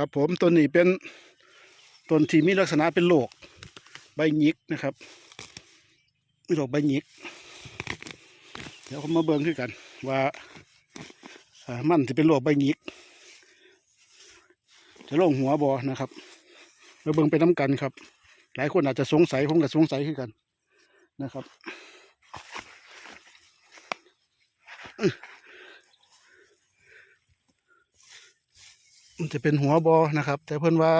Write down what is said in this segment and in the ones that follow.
ครับผมต้นนี้เป็นต้นที่มีลักษณะเป็นโรคใบหยิกนะครับมีโรคใบหยิก เดี๋ยวผมมาเบิ่งคือกัน ว่ามันจะเป็นโรคใบหยิก จะลงหัวบอนะครับมาเบิ่งไปน้ำกันครับ หลายคนอาจจะสงสัยผมก็สงสัยคือกันนะครับ มันจะเป็นหัวบอนะครับ แต่เพิ่นว่า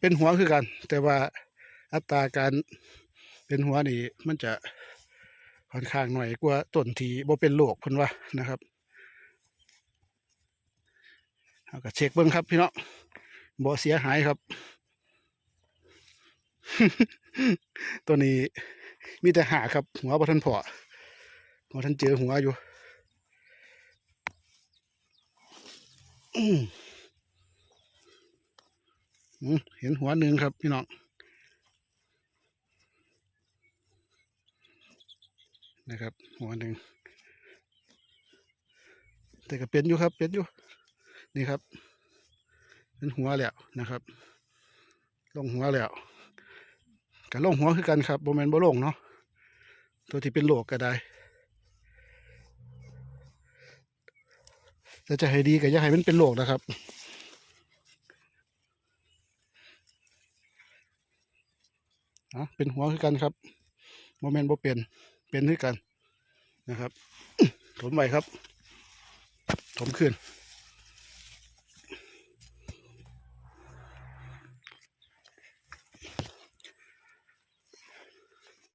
เป็นหัวคือกัน แต่ว่าอัตราการเป็นหัวนี่มันจะค่อนข้างหน่อยกว่าต้นทีบ่เป็นโรคเพิ่นว่านะครับเอาก็เช็คเบิ่งครับพี่น้องบ่เสียหายครับ ตัวนี้มีแต่หาครับ หัวบ่ทันพอบ่ทันเจอหัวอยู่อื เห็นหัวหนึ่งครับพี่น้องนะครับ หัวหนึ่งแต่ก็เป็นอยู่ครับเป็นอยู่นี่ครับ เป็นหัวแล้วนะครับ ลงหัวแล้วกับลงหัวคือกันครับโบแมนโบลงเนาะตัวที่เป็นโลกก็ได้แต่จะให้ดีก็อย่าให้มันเป็นโลกนะครับ นะเป็นหัวคือกันครับโมเมนต์บ่เป็นเป็นคือกันนะครับ ถมไปครับ ถมขึ้น